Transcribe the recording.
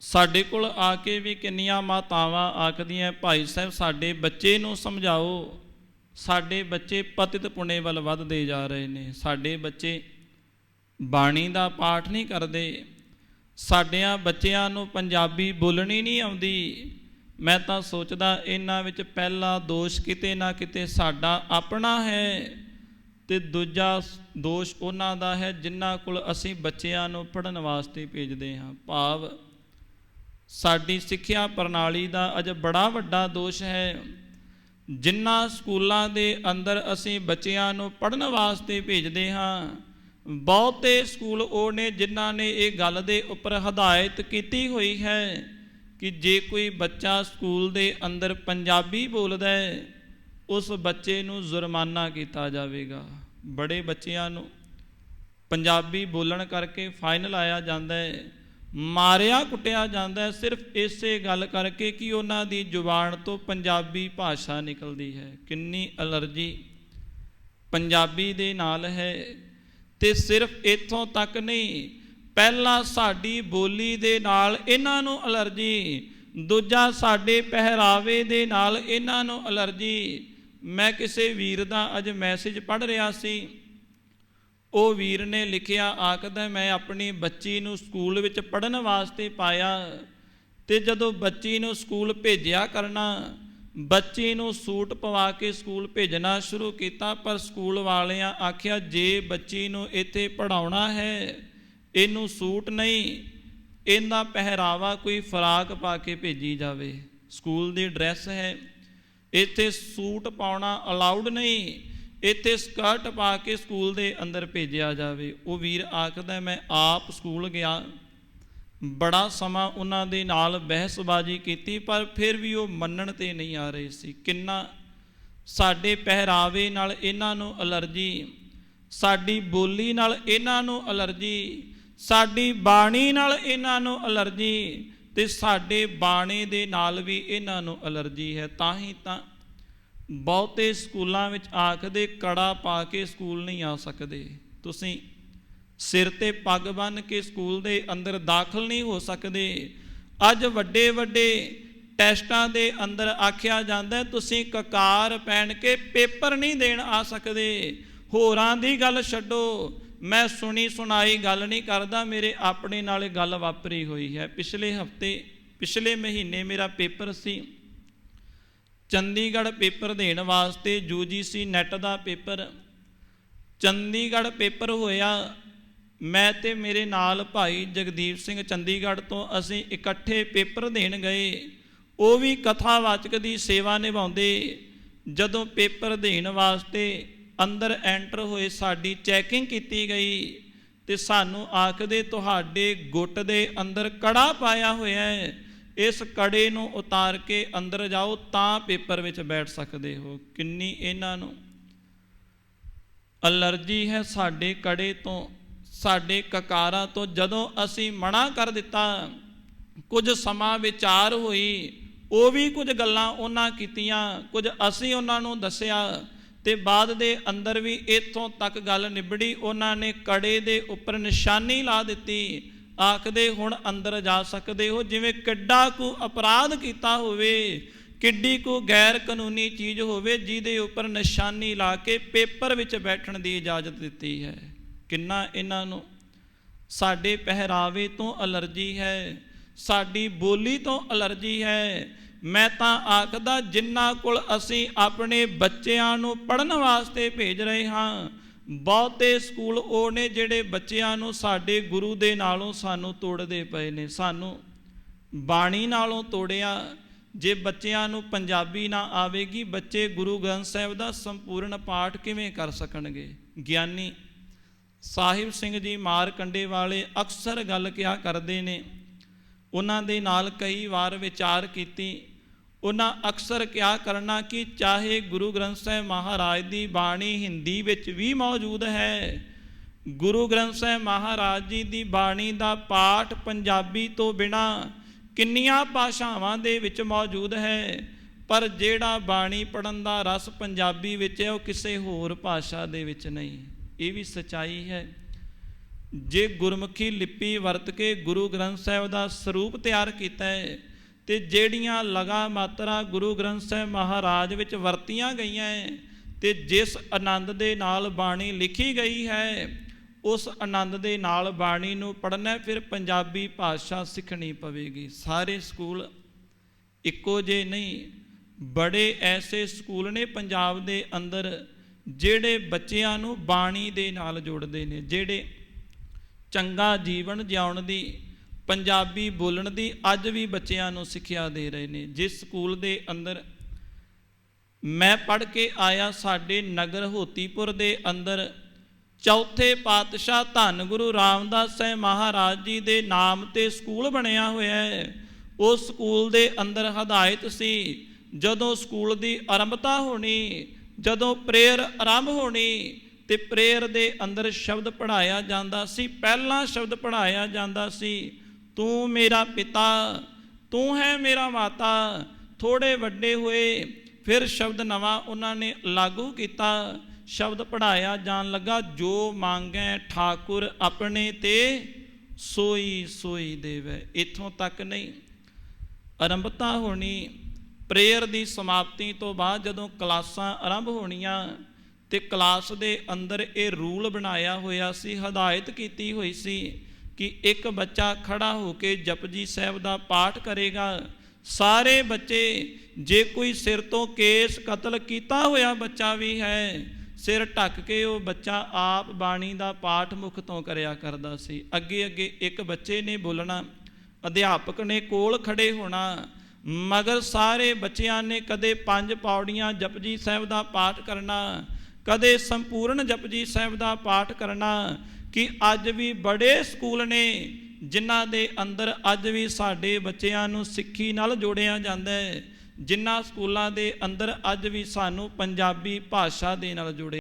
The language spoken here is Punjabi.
ਸਾਡੇ ਕੋਲ ਆ ਕੇ ਵੀ ਕਿੰਨੀਆਂ ਮਾਤਾਵਾਂ ਆਖਦੀਆਂ, ਭਾਈ ਸਾਹਿਬ, ਸਾਡੇ ਬੱਚੇ ਨੂੰ ਸਮਝਾਓ। ਸਾਡੇ ਬੱਚੇ ਪਤਿਤ ਪੁਣੇ ਵੱਲ ਵੱਧਦੇ ਜਾ ਰਹੇ ਨੇ। ਸਾਡੇ ਬੱਚੇ ਬਾਣੀ ਦਾ ਪਾਠ ਨਹੀਂ ਕਰਦੇ। ਸਾਡਿਆਂ ਬੱਚਿਆਂ ਨੂੰ ਪੰਜਾਬੀ ਬੋਲਣੀ ਨਹੀਂ ਆਉਂਦੀ। ਮੈਂ ਤਾਂ ਸੋਚਦਾ, ਇਹਨਾਂ ਵਿੱਚ ਪਹਿਲਾ ਦੋਸ਼ ਕਿਤੇ ਨਾ ਕਿਤੇ ਸਾਡਾ ਆਪਣਾ ਹੈ ਤੇ ਦੂਜਾ ਦੋਸ਼ ਉਹਨਾਂ ਦਾ ਹੈ, ਜਿਨ੍ਹਾਂ ਕੋਲ ਅਸੀਂ ਬੱਚਿਆਂ ਨੂੰ ਪੜ੍ਹਨ ਵਾਸਤੇ ਭੇਜਦੇ ਹਾਂ। ਭਾਵ ਸਾਡੀ ਸਿੱਖਿਆ ਪ੍ਰਣਾਲੀ ਦਾ ਅਜ ਬੜਾ ਵੱਡਾ ਦੋਸ਼ ਹੈ। ਜਿਨ੍ਹਾਂ ਸਕੂਲਾਂ ਦੇ ਅੰਦਰ ਅਸੀਂ ਬੱਚਿਆਂ ਨੂੰ ਪੜ੍ਹਨ ਵਾਸਤੇ ਭੇਜਦੇ ਹਾਂ, ਬਹੁਤੇ ਸਕੂਲ ਉਹ ਨੇ ਜਿਨ੍ਹਾਂ ਨੇ ਇਹ ਗੱਲ ਦੇ ਉੱਪਰ ਹਦਾਇਤ ਕੀਤੀ ਹੋਈ ਹੈ ਕਿ ਜੇ ਕੋਈ ਬੱਚਾ ਸਕੂਲ ਦੇ ਅੰਦਰ ਪੰਜਾਬੀ ਬੋਲਦਾ ਹੈ, ਉਸ ਬੱਚੇ ਨੂੰ ਜੁਰਮਾਨਾ ਕੀਤਾ ਜਾਵੇਗਾ। ਬੜੇ ਬੱਚਿਆਂ ਨੂੰ ਪੰਜਾਬੀ ਬੋਲਣ ਕਰਕੇ ਫਾਈਨਲ ਆਇਆ ਜਾਂਦਾ ਹੈ। ਮਾਰਿਆ ਕੁੱਟਿਆ ਜਾਂਦਾ ਹੈ। ਸਿਰਫ ਇਸੇ ਗੱਲ ਕਰਕੇ ਕਿ ਉਹਨਾਂ ਦੀ ਜ਼ੁਬਾਨ ਤੋਂ ਪੰਜਾਬੀ ਭਾਸ਼ਾ ਨਿਕਲਦੀ ਹੈ। ਕਿੰਨੀ ਅਲਰਜੀ ਪੰਜਾਬੀ ਦੇ ਨਾਲ ਹੈ ਤੇ ਸਿਰਫ ਇੱਥੋਂ ਤੱਕ ਨਹੀਂ, ਪਹਿਲਾਂ ਸਾਡੀ ਬੋਲੀ ਦੇ ਨਾਲ ਇਹਨਾਂ ਨੂੰ ਅਲਰਜੀ, ਦੂਜਾ ਸਾਡੇ ਪਹਿਰਾਵੇ ਦੇ ਨਾਲ ਇਹਨਾਂ ਨੂੰ ਅਲਰਜੀ। ਮੈਂ ਕਿਸੇ ਵੀਰ ਦਾ ਅੱਜ ਮੈਸੇਜ ਪੜ੍ਹ ਰਿਹਾ ਸੀ। ਉਹ ਵੀਰ ਨੇ ਲਿਖਿਆ, ਆਖਦਾ, ਮੈਂ ਆਪਣੀ ਬੱਚੀ ਨੂੰ ਸਕੂਲ ਵਿੱਚ ਪੜਨ ਵਾਸਤੇ ਪਾਇਆ ਤੇ ਜਦੋਂ ਬੱਚੀ ਨੂੰ ਸਕੂਲ ਭੇਜਿਆ ਕਰਨਾ, ਬੱਚੀ ਨੂੰ ਸੂਟ ਪਵਾ ਕੇ ਸਕੂਲ ਭੇਜਣਾ ਸ਼ੁਰੂ ਕੀਤਾ, ਪਰ ਸਕੂਲ ਵਾਲਿਆਂ ਆਖਿਆ, ਜੇ ਬੱਚੀ ਨੂੰ ਇੱਥੇ ਪੜਾਉਣਾ ਹੈ, ਇਹਨੂੰ ਸੂਟ ਨਹੀਂ, ਇਹਦਾ ਪਹਿਰਾਵਾ ਕੋਈ ਫਰਾਕ ਪਾ ਕੇ ਭੇਜੀ ਜਾਵੇ। ਸਕੂਲ ਦੀ ਡਰੈਸ ਹੈ, ਇੱਥੇ ਸੂਟ ਪਾਉਣਾ ਅਲਾਉਡ ਨਹੀਂ ਇੱਥੇ ਸਕਰਟ ਪਾ ਕੇ ਸਕੂਲ ਦੇ ਅੰਦਰ ਭੇਜਿਆ ਜਾਵੇ। ਉਹ ਵੀਰ ਆਖਦਾ, ਮੈਂ ਆਪ ਸਕੂਲ ਗਿਆ। ਬੜਾ ਸਮਾਂ ਉਹਨਾਂ ਦੇ ਨਾਲ ਬਹਿਸਬਾਜ਼ੀ ਕੀਤੀ, ਪਰ ਫਿਰ ਵੀ ਉਹ ਮੰਨਣ ਤੇ ਨਹੀਂ ਆ ਰਹੇ ਸੀ। ਕਿੰਨਾ ਸਾਡੇ ਪਹਿਰਾਵੇ ਨਾਲ ਇਹਨਾਂ ਨੂੰ ਅਲਰਜੀ, ਸਾਡੀ ਬੋਲੀ ਨਾਲ ਇਹਨਾਂ ਨੂੰ ਅਲਰਜੀ, ਸਾਡੀ ਬਾਣੀ ਨਾਲ ਇਹਨਾਂ ਨੂੰ ਅਲਰਜੀ ਤੇ ਸਾਡੇ ਬਾਣੇ ਦੇ ਨਾਲ ਵੀ ਇਹਨਾਂ ਨੂੰ ਅਲਰਜੀ ਹੈ। ਤਾਂ ਹੀ ਤਾਂ ਬਹੁਤੇ ਸਕੂਲਾਂ ਵਿੱਚ ਆਖਦੇ ਕੜਾ ਪਾ ਕੇ ਸਕੂਲ ਨਹੀਂ ਆ ਸਕਦੇ। ਤੁਸੀਂ ਸਿਰ ਤੇ ਪੱਗ ਬੰਨ ਕੇ ਸਕੂਲ ਦੇ ਅੰਦਰ ਦਾਖਲ ਨਹੀਂ ਹੋ ਸਕਦੇ। ਅੱਜ ਵੱਡੇ ਵੱਡੇ ਟੈਸਟਾਂ ਦੇ ਅੰਦਰ ਆਖਿਆ ਜਾਂਦਾ ਤੁਸੀਂ ਕਕਾਰ ਪਹਿਨ ਕੇ ਪੇਪਰ ਨਹੀਂ ਦੇਣ ਆ ਸਕਦੇ। ਹੋਰਾਂ ਦੀ ਗੱਲ ਛੱਡੋ। ਮੈਂ ਸੁਣੀ ਸੁਣਾਈ ਗੱਲ ਨਹੀਂ ਕਰਦਾ, ਮੇਰੇ ਆਪਣੇ ਨਾਲ ਗੱਲ ਵਾਪਰੀ ਹੋਈ ਹੈ। ਪਿਛਲੇ ਹਫ਼ਤੇ, ਪਿਛਲੇ ਮਹੀਨੇ ਮੇਰਾ ਪੇਪਰ ਸੀ। ਚੰਡੀਗੜ੍ਹ ਪੇਪਰ ਦੇਣ ਵਾਸਤੇ ਯੂਜੀਸੀ ਨੈਟ ਦਾ ਪੇਪਰ। ਚੰਡੀਗੜ੍ਹ ਪੇਪਰ ਹੋਇਆ। ਮੈਂ ਤੇ ਮੇਰੇ ਨਾਲ ਭਾਈ ਜਗਦੀਪ ਸਿੰਘ ਚੰਡੀਗੜ੍ਹ ਤੋਂ ਅਸੀਂ ਇਕੱਠੇ ਪੇਪਰ ਦੇਣ ਗਏ। ਉਹ ਵੀ ਕਥਾਵਾਚਕ ਦੀ ਸੇਵਾ ਨਿਭਾਉਂਦੇ। ਜਦੋਂ ਪੇਪਰ ਦੇਣ ਵਾਸਤੇ ਅੰਦਰ ਐਂਟਰ ਹੋਏ, ਸਾਡੀ ਚੈਕਿੰਗ ਕੀਤੀ ਗਈ ਤੇ ਸਾਨੂੰ ਆਖਦੇ, ਤੁਹਾਡੇ ਗੁੱਟ ਦੇ ਅੰਦਰ ਕੜਾ ਪਾਇਆ ਹੋਇਆ ਹੈ। ਇਸ ਕੜੇ ਨੂੰ ਉਤਾਰ ਕੇ ਅੰਦਰ ਜਾਓ, ਤਾਂ ਪੇਪਰ ਵਿੱਚ ਬੈਠ ਸਕਦੇ ਹੋ। ਕਿੰਨੀ ਇਹਨਾਂ ਨੂੰ ਅਲਰਜੀ ਹੈ ਸਾਡੇ ਕੜੇ ਤੋਂ, ਸਾਡੇ ਕਕਾਰਾਂ ਤੋਂ। ਜਦੋਂ ਅਸੀਂ ਮਨਾ ਕਰ ਦਿੱਤਾ, ਕੁਝ ਸਮਾਂ ਵਿਚਾਰ ਹੋਈ, ਉਹ ਵੀ ਕੁਝ ਗੱਲਾਂ ਉਹਨਾਂ ਕੀਤੀਆਂ, ਕੁਝ ਅਸੀਂ ਉਹਨਾਂ ਨੂੰ ਦੱਸਿਆ, ਤੇ ਬਾਅਦ ਦੇ ਅੰਦਰ ਵੀ ਇੱਥੋਂ ਤੱਕ ਗੱਲ ਨਿਬੜੀ। ਉਹਨਾਂ ਨੇ ਕੜੇ ਦੇ ਉੱਪਰ ਨਿਸ਼ਾਨੀ ਲਾ ਦਿੱਤੀ। ਆਖਦੇ ਹੁਣ ਅੰਦਰ ਜਾ ਸਕਦੇ ਹੋ, ਜਿਵੇਂ ਕਿੱਡਾ ਕੋ ਅਪਰਾਧ ਕੀਤਾ ਹੋਵੇ, ਕਿੱਡੀ ਕੋ ਗੈਰ ਕਾਨੂੰਨੀ ਚੀਜ਼ ਹੋਵੇ, ਜਿਹਦੇ ਉੱਪਰ ਨਿਸ਼ਾਨੀ ਲਾ ਕੇ ਪੇਪਰ ਵਿੱਚ ਬੈਠਣ ਦੀ ਇਜਾਜ਼ਤ ਦਿੱਤੀ ਹੈ। ਕਿੰਨਾ ਇਹਨਾਂ ਨੂੰ ਸਾਡੇ ਪਹਿਰਾਵੇ ਤੋਂ ਅਲਰਜੀ ਹੈ, ਸਾਡੀ ਬੋਲੀ ਤੋਂ ਅਲਰਜੀ ਹੈ। ਮੈਂ ਤਾਂ ਆਖਦਾ, ਜਿੰਨਾ ਕੋਲ ਅਸੀਂ ਆਪਣੇ ਬੱਚਿਆਂ ਨੂੰ ਪੜਨ ਵਾਸਤੇ ਭੇਜ ਰਹੇ ਹਾਂ ਬਹੁਤੇ ਸਕੂਲ ਉਹ ਨੇ ਜਿਹੜੇ ਬੱਚਿਆਂ ਨੂੰ ਸਾਡੇ ਗੁਰੂ ਦੇ ਨਾਲੋਂ ਸਾਨੂੰ ਤੋੜਦੇ ਪਏ ਨੇ, ਸਾਨੂੰ ਬਾਣੀ ਨਾਲੋਂ ਤੋੜਿਆ। ਜੇ ਬੱਚਿਆਂ ਨੂੰ ਪੰਜਾਬੀ ਨਾ ਆਵੇਗੀ, ਬੱਚੇ ਗੁਰੂ ਗ੍ਰੰਥ ਸਾਹਿਬ ਦਾ ਸੰਪੂਰਨ ਪਾਠ ਕਿਵੇਂ ਕਰ ਸਕਣਗੇ? ਗਿਆਨੀ ਸਾਹਿਬ ਸਿੰਘ ਜੀ ਮਾਰ ਕੰਡੇ ਵਾਲੇ ਅਕਸਰ ਗੱਲ ਕਿਹਾ ਕਰਦੇ ਨੇ, ਉਹਨਾਂ ਦੇ ਨਾਲ ਕਈ ਵਾਰ ਵਿਚਾਰ ਕੀਤੀ। ਉਹਨਾਂ ਅਕਸਰ ਕਿਹਾ ਕਰਨਾ ਕਿ ਚਾਹੇ ਗੁਰੂ ਗ੍ਰੰਥ ਸਾਹਿਬ ਮਹਾਰਾਜ ਦੀ ਬਾਣੀ ਹਿੰਦੀ ਵਿੱਚ ਵੀ ਮੌਜੂਦ ਹੈ, ਗੁਰੂ ਗ੍ਰੰਥ ਸਾਹਿਬ ਮਹਾਰਾਜ ਜੀ ਦੀ ਬਾਣੀ ਦਾ ਪਾਠ ਪੰਜਾਬੀ ਤੋਂ ਬਿਨਾ ਕਿੰਨੀਆਂ ਭਾਸ਼ਾਵਾਂ ਦੇ ਵਿੱਚ ਮੌਜੂਦ ਹੈ, ਪਰ ਜਿਹੜਾ ਬਾਣੀ ਪੜਨ ਦਾ ਰਸ ਪੰਜਾਬੀ ਵਿੱਚ ਹੈ, ਉਹ ਕਿਸੇ ਹੋਰ ਭਾਸ਼ਾ ਦੇ ਵਿੱਚ ਨਹੀਂ। ਇਹ ਵੀ ਸਚਾਈ ਹੈ। ਜੇ ਗੁਰਮੁਖੀ ਲਿਪੀ ਵਰਤ ਕੇ ਗੁਰੂ ਗ੍ਰੰਥ ਸਾਹਿਬ ਦਾ ਸਰੂਪ ਤਿਆਰ ਕੀਤਾ ਹੈ ਤੇ ਜਿਹੜੀਆਂ ਲਗਾ ਮਾਤਰਾ ਗੁਰੂ ਗ੍ਰੰਥ ਸਾਹਿਬ ਮਹਾਰਾਜ ਵਿੱਚ ਵਰਤੀਆਂ ਗਈਆਂ ਹੈ ਤੇ ਜਿਸ ਆਨੰਦ ਦੇ ਨਾਲ ਬਾਣੀ ਲਿਖੀ ਗਈ ਹੈ, ਉਸ ਆਨੰਦ ਦੇ ਨਾਲ ਬਾਣੀ ਨੂੰ ਪੜ੍ਹਨਾ ਫਿਰ ਪੰਜਾਬੀ ਭਾਸ਼ਾ ਸਿੱਖਣੀ ਪਵੇਗੀ। ਸਾਰੇ ਸਕੂਲ ਇੱਕੋ ਜੇ ਨਹੀਂ, ਬੜੇ ਐਸੇ ਸਕੂਲ ਨੇ ਪੰਜਾਬ ਦੇ ਅੰਦਰ ਜਿਹੜੇ ਬੱਚਿਆਂ ਨੂੰ ਬਾਣੀ ਦੇ ਨਾਲ ਜੋੜਦੇ ਨੇ, ਜਿਹੜੇ ਚੰਗਾ ਜੀਵਨ ਜਿਉਣ ਦੀ ਪੰਜਾਬੀ ਬੋਲਣ ਦੀ ਅੱਜ ਵੀ ਬੱਚਿਆਂ ਨੂੰ ਸਿੱਖਿਆ ਦੇ ਰਹੇ ਨੇ। ਜਿਸ ਸਕੂਲ ਦੇ ਅੰਦਰ ਮੈਂ ਪੜ੍ਹ ਕੇ ਆਇਆ, ਸਾਡੇ ਨਗਰ ਹੋਤੀਪੁਰ ਦੇ ਅੰਦਰ ਚੌਥੇ ਪਾਤਸ਼ਾਹ ਧੰਨ ਗੁਰੂ ਰਾਮਦਾਸ ਸਾਹਿਬ ਮਹਾਰਾਜ ਜੀ ਦੇ ਨਾਮ ਤੇ ਸਕੂਲ ਬਣਿਆ ਹੋਇਆ ਹੈ। ਉਸ ਸਕੂਲ ਦੇ ਅੰਦਰ ਹਦਾਇਤ ਸੀ, ਜਦੋਂ ਸਕੂਲ ਦੀ ਆਰੰਭਤਾ ਹੋਣੀ, ਜਦੋਂ ਪ੍ਰੇਅਰ ਆਰੰਭ ਹੋਣੀ, ਤੇ ਪ੍ਰੇਅਰ ਦੇ ਅੰਦਰ ਸ਼ਬਦ ਪੜਾਇਆ ਜਾਂਦਾ ਸੀ। ਪਹਿਲਾ ਸ਼ਬਦ ਪੜਾਇਆ ਜਾਂਦਾ ਸੀ। ਤੂੰ ਮੇਰਾ ਪਿਤਾ, ਤੂੰ ਹੈ ਮੇਰਾ ਮਾਤਾ। ਥੋੜੇ ਵੱਡੇ ਹੋਏ, ਫਿਰ ਸ਼ਬਦ ਨਵਾਂ ਉਹਨਾਂ ਨੇ ਲਾਗੂ ਕੀਤਾ। ਸ਼ਬਦ ਪੜਾਇਆ ਜਾਣ ਲੱਗਾ, ਜੋ ਮੰਗੈ ਠਾਕੁਰ ਆਪਣੇ ਤੇ ਸੋਈ ਸੋਈ ਦੇਵੇ। ਇਥੋਂ ਤੱਕ ਨਹੀਂ। ਆਰੰਭਤਾ ਹੋਣੀ ਪ੍ਰੇਅਰ ਦੀ ਸਮਾਪਤੀ ਤੋਂ ਬਾਅਦ ਜਦੋਂ ਕਲਾਸਾਂ ਆਰੰਭ ਹੋਣੀਆਂ ਤੇ ਕਲਾਸ ਦੇ ਅੰਦਰ ਇਹ ਰੂਲ ਬਣਾਇਆ ਹੋਇਆ ਸੀ, ਹਦਾਇਤ ਕੀਤੀ ਹੋਈ ਸੀ ਕਿ ਇੱਕ ਬੱਚਾ ਖੜਾ ਹੋ ਕੇ ਜਪਜੀ ਸਾਹਿਬ ਦਾ ਪਾਠ ਕਰੇਗਾ। ਸਾਰੇ ਬੱਚੇ, ਜੇ ਕੋਈ ਸਿਰ ਤੋਂ ਕੇਸ ਕਤਲ ਕੀਤਾ ਹੋਇਆ ਬੱਚਾ ਵੀ ਹੈ, ਸਿਰ ਢੱਕ ਕੇ ਉਹ ਬੱਚਾ ਆਪ ਬਾਣੀ ਦਾ ਪਾਠ ਮੁਖ ਤੋਂ ਕਰਿਆ ਕਰਦਾ ਸੀ। ਅੱਗੇ ਅੱਗੇ ਇੱਕ ਬੱਚੇ ਨੇ ਬੋਲਣਾ, ਅਧਿਆਪਕ ਨੇ ਕੋਲ ਖੜੇ ਹੋਣਾ, ਮਗਰ ਸਾਰੇ ਬੱਚਿਆਂ ਨੇ ਕਦੇ ਪੰਜ ਪੌੜੀਆਂ ਜਪਜੀ ਸਾਹਿਬ ਦਾ ਪਾਠ ਕਰਨਾ, ਕਦੇ ਸੰਪੂਰਨ ਜਪਜੀ ਸਾਹਿਬ ਦਾ ਪਾਠ ਕਰਨਾ ਕਿ ਅੱਜ ਵੀ ਬੜੇ ਸਕੂਲ ਨੇ ਜਿਨ੍ਹਾਂ ਦੇ ਅੰਦਰ ਅੱਜ ਵੀ ਸਾਡੇ ਬੱਚਿਆਂ ਨੂੰ ਸਿੱਖੀ ਨਾਲ ਜੋੜਿਆ ਜਾਂਦਾ ਹੈ, ਜਿਨ੍ਹਾਂ ਸਕੂਲਾਂ ਦੇ ਅੰਦਰ ਅੱਜ ਵੀ ਸਾਨੂੰ ਪੰਜਾਬੀ ਭਾਸ਼ਾ ਦੇ ਨਾਲ ਜੋੜਿਆ